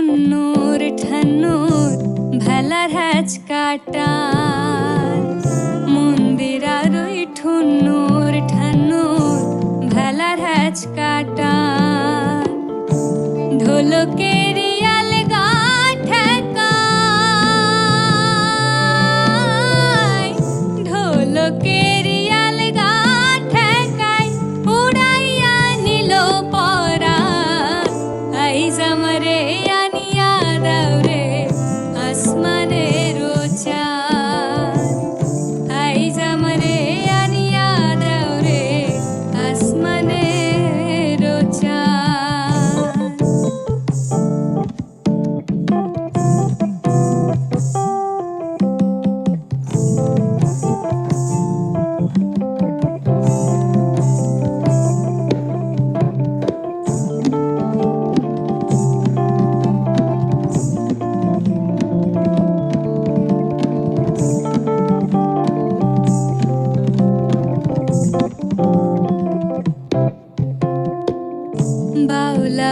ওই ঠুন্নুর ভেলার হ্যাচ কাটার। মন্দির আর ওই ঠুন্নুর ঠান্নুর ভেলার হ্যাচ কাটার। ঢোলকের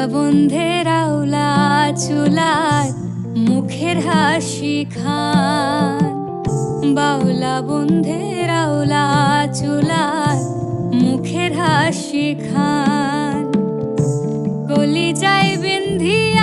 বন্ধের আউলা চুলার মুখের হাসি খান। বাউলা বন্ধের আউলা চুলার মুখের হাসি খান। গলি যায় বিন্ধিয়া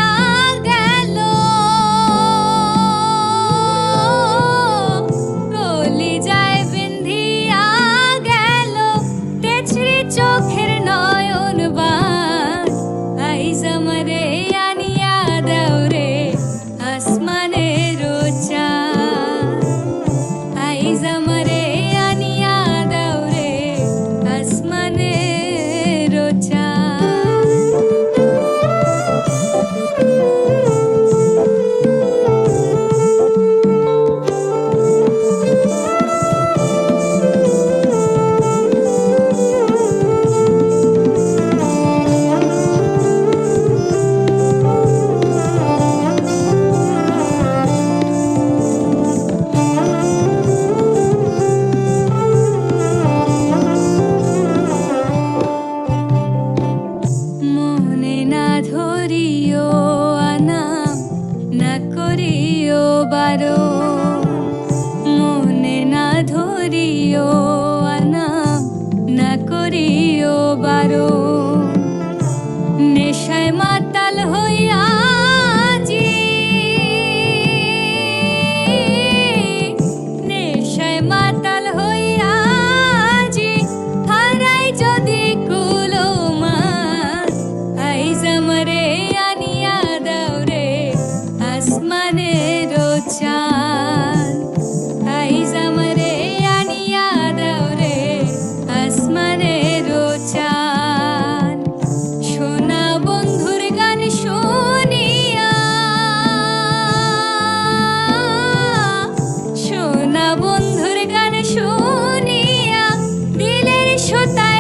barulho. সুতা